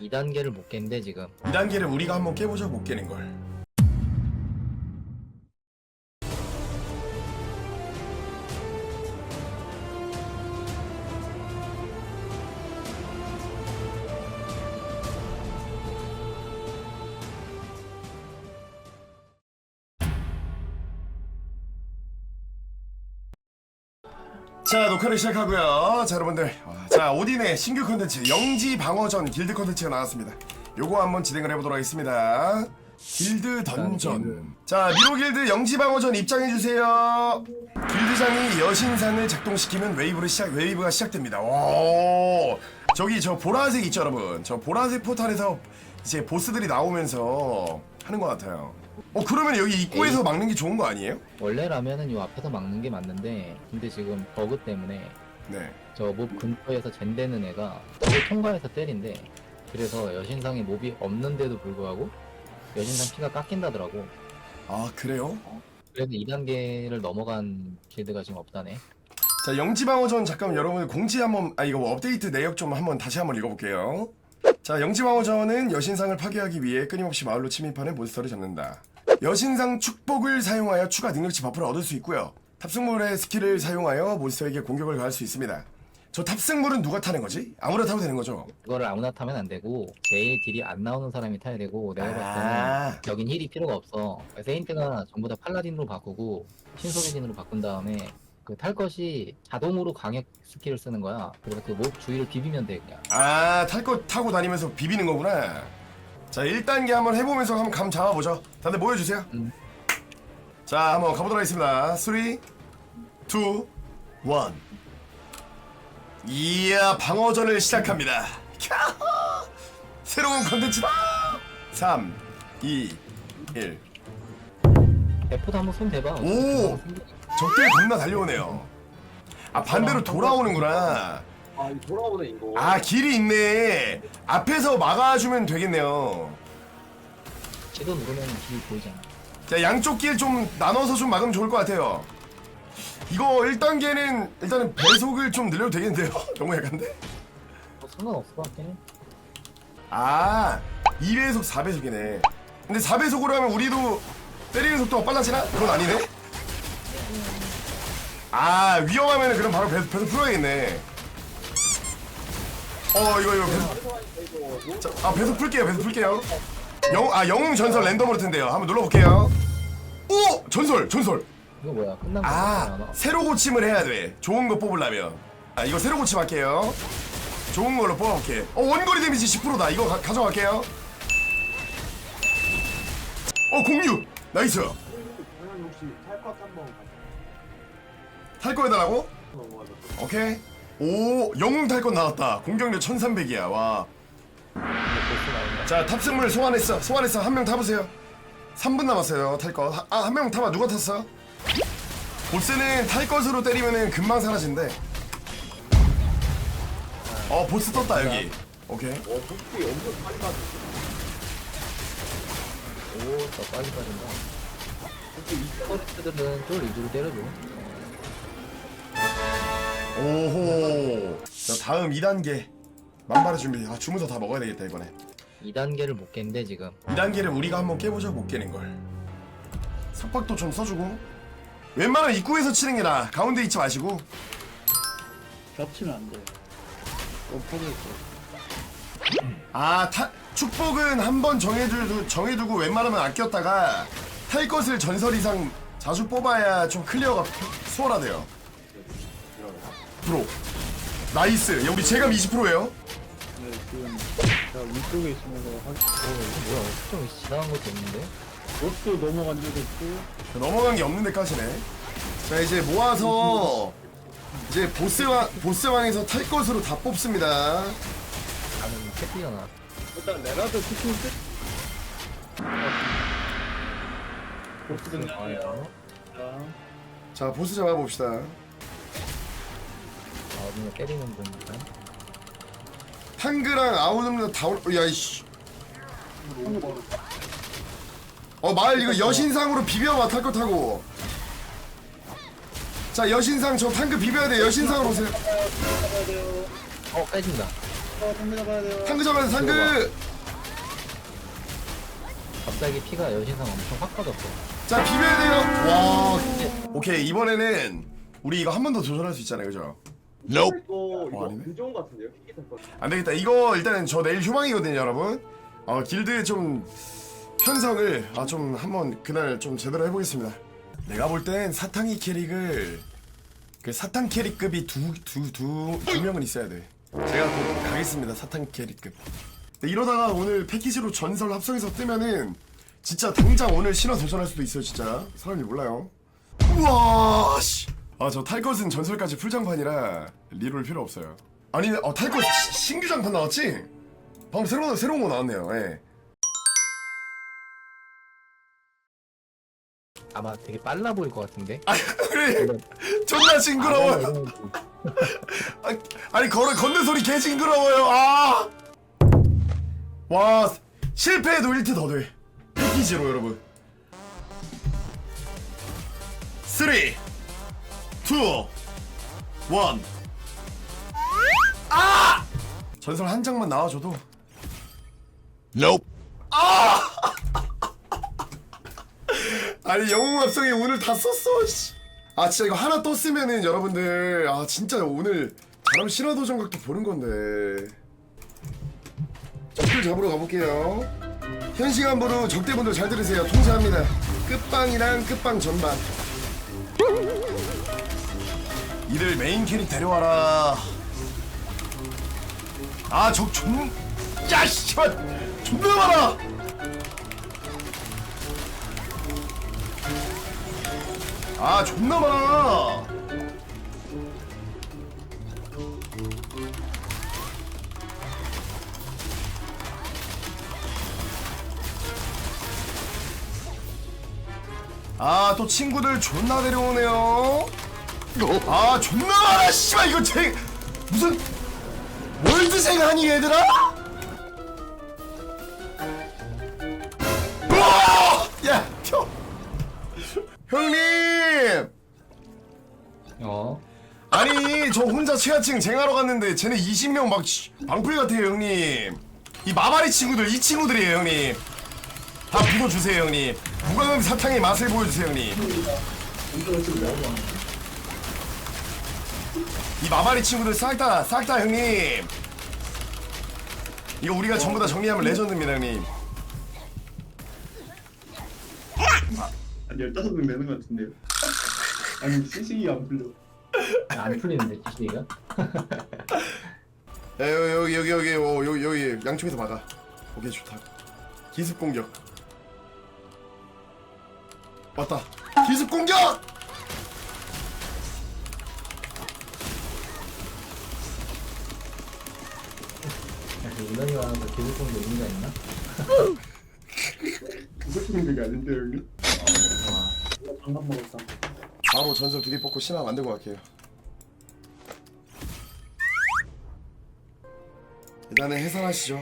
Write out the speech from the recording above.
2단계를 못 깼는데 지금. 2단계를 우리가 한번 깨보자 못 깨는 걸. 자 녹화를 시작하고요. 자 여러분들 자 오딘의 신규 컨텐츠 영지 방어전 길드 컨텐츠가 나왔습니다. 요거 한번 진행을 해보도록 하겠습니다. 길드 던전. 자 미로 길드 영지 방어전 입장해 주세요. 길드장이 여신상을 작동시키면 웨이브를 시작 웨이브가 시작됩니다. 오. 저기 저 보라색 있죠 여러분? 저 보라색 포탈에서 이제 보스들이 나오면서 하는 것 같아요. 어 그러면 여기 입구에서 막는 게 좋은 거 아니에요? 원래라면은 요 앞에서 막는 게 맞는데 근데 지금 버그 때문에 네 저 몹 근처에서 젠되는 애가 저걸 통과해서 때린대 그래서 여신상에 몹이 없는데도 불구하고 여신상 피가 깎인다더라고 아 그래요? 그래서 2단계를 넘어간 길드가 지금 없다네 자 영지방어전 잠깐 여러분 공지 한번 아 이거 업데이트 내역 좀 한번 다시 한번 읽어볼게요. 자 영지방어전은 여신상을 파괴하기 위해 끊임없이 마을로 침입하는 몬스터를 잡는다. 여신상 축복을 사용하여 추가 능력치 버프를 얻을 수 있고요. 탑승물의 스킬을 사용하여 몬스터에게 공격을 가할 수 있습니다. 저 탑승물은 누가 타는 거지? 아무나 타도 되는 거죠? 그거를 아무나 타면 안 되고 제일 딜이 안 나오는 사람이 타야 되고 내가 봤을 아. 때는 여긴 힐이 필요가 없어 세인트가 전부 다 팔라딘으로 바꾸고 신소개진으로 바꾼 다음에 그 탈 것이 자동으로 강력 스킬을 쓰는 거야 그래서 그몹 주위를 비비면 돼 그냥 아 탈 거 타고 다니면서 비비는 거구나. 자 1단계 한번 해보면서 한번 감 잡아보죠. 다들 모여주세요. 음. 자 한번 가보도록 하겠습니다. 3, 2, 1 이야 방어전을 시작합니다. 캬! 새로운 컨텐츠다. 3, 2, 1 대포도 한번 손 대봐 오! 적들이 겁나 달려오네요. 아 반대로 돌아오는구나. 아 이거 돌아오네 이거 아 길이 있네. 앞에서 막아주면 되겠네요. 지도 누르면 길 보이잖아 자 양쪽 길 좀 나눠서 좀 막으면 좋을 것 같아요. 이거 1단계는 일단은 배속을 좀 늘려도 되겠는데요? 너무 약한데? 뭐 상관없을 것 같긴 해 아 2배속 4배속이네. 근데 4배속으로 하면 우리도 때리는 속도가 빨라지나? 그건 아니네. 아 위험하면 그럼 바로 배속, 배속 풀어야겠네. 어 이거 이거 배속 자, 아 배속 풀게요 배속 풀게요. 영, 아 영웅 전설 랜덤으로 텐데요. 한번 눌러볼게요. 오! 전설 전설. 이거 뭐야? 끝난 거아 새로 고침을 해야 돼. 좋은 거 뽑으려면. 아 이거 새로 고침할게요. 좋은 걸로 뽑아볼게. 어 원거리 데미지 10%다. 이거 가, 가져갈게요. 어 공유! 나이스! 당연히 혹시 탈것 한번 탈거 해달라고? 넘어가서 오케이. 오 영웅 탈 건 나왔다. 공격력 1300이야. 와자 보스 나온다. 탑승물 소환했어. 소환했어. 한 명 타보세요. 3분 남았어요. 탈것아한 명 타봐 누가 탔어? 보스는 탈 것으로 때리면은 금방 사라진대. 어 보스 떴다 여기. 오케이. 어 복귀 엄청 빨리 가지 오더 빨리 빠진다. 포레스트들은 쫄 위주로 때려줘? 오호. 자 다음 2단계. 만발의 준비. 아 주문서 다 먹어야 되겠다 이번에 2단계를 못 깼는데 지금. 2단계를 우리가 한번 깨보자 못 깨는 걸. 석박도 좀 써주고. 웬만하면 입구에서 치는 게 나아 가운데 있지 마시고. 겹치면 안 돼. 어, 포기했어. 아 타, 축복은 한 번 정해두고, 정해두고 웬만하면 아꼈다가 탈 것을 전설 이상 자주 뽑아야 좀 클리어가 수월하대요. 프로. 나이스. 야, 우리 제감 20%예요. 네, 지금 제가 위쪽에 있으면서 한, 어 이거 뭐야 좀 지나간 것도 있는데? 옷도 넘어간 적도 있고, 넘어간 게 없는 데까지네 자 이제 모아서 이제 보스왕, 보스왕에서 탈 것으로 다 뽑습니다. 나는 캐피잖아 일단 내라도 치킨 끝. 보스 등장. 아야 자 보스 잡아봅시다. 아 어디가 때리는 거니까 탕그랑 아우름도 다 올.. 야이씨. 어 마을 이거 여신상으로 비벼봐 탈거 타고. 자 여신상 저 탕그 비벼야 돼 여신상으로 오세요. 어 어, 상대 잡아야 돼요. 상그 잡아야 돼 상그 갑자기 피가 여신상 엄청 확 빠졌어. 자 비벼야 돼요. 와. 오케이 이번에는 우리 이거 한 번 더 도전할 수 있잖아요 그죠? 이거 이거 어, 아니네. 금종 같은데요? 피기 거. 안 되겠다. 이거 일단은 저 내일 휴방이거든요, 여러분. 어, 길드 좀 편성을 아 좀 한번 그날 좀 제대로 해보겠습니다. 내가 볼 땐 사탕이 캐릭을 그 사탕 캐릭급이 두 두 두 두 명은 있어야 돼. 제가 곧 가겠습니다, 사탕 캐릭급. 근데 이러다가 오늘 패키지로 전설 합성해서 뜨면은 진짜 당장 오늘 신화 도전할 수도 있어요, 진짜. 사람이 몰라요. 우와, 씨. 아, 저 탈 것은 전설까지 풀장판이라 리롤 필요 없어요. 아니, 어, 탈것 신규 장판 나왔지? 방금 새로운, 새로운 거 나왔네요, 예. 아마 되게 빨라 보일 것 같은데. 아, 그래. 존나 징그러워요. 아, 아니, 걸어, 걷는 소리 개 징그러워요, 아! 와, 실패해도 1트 더 돼. 패키지로, 여러분. 3, 2, 1. 아! 전설 한 장만 나와줘도. 아니 영웅 합성이 오늘 다 썼어. 씨. 아 진짜 이거 하나 떴으면은 여러분들 아 진짜 오늘 바람 신화 도전 각도 보는 건데. 적들 잡으러 가볼게요. 현 시간부로 적대분들 잘 들으세요. 통제합니다. 끝방이랑 끝방 전반. 이들 메인 캐릭 데려와라. 아, 적 존, 야, 씨발, 존나 많아. 아, 존나 많아. 아, 또 친구들 존나 데려오네요. 아, 존나 많아, 씨발, 이거 제, 무슨, 월드생 아니, 얘들아? 우와! 야, 튀어. 형님! 어. 아니, 저 혼자 최하층 쟁하러 갔는데, 쟤네 20명 막, 씨, 방풀 같아요, 형님. 이 마바리 친구들, 이 친구들이에요, 형님. 다 불어주세요, 형님. 무광음 사탕의 맛을 보여주세요, 형님. 이 마바리 친구들 싹 다, 싹 다, 형님. 이거 우리가 전부 다 정리하면 레전드입니다, 형님. 한 15명 되는 것 같은데요. 아니, CC가 안 풀려. 안 풀리는데 지시가. 야, 여기, 여기, 여기, 어, 여기, 여기, 양쪽에서 막아. 오케이, 좋다. 기습 공격. 왔다. 기습 공격! 와서 기술공도 의미가 있나? 그게 아닌데, 형님? 와. 장갑 먹었다. 바로 전설 두개 뽑고 신화 만들고 갈게요. 일단은 해산하시죠.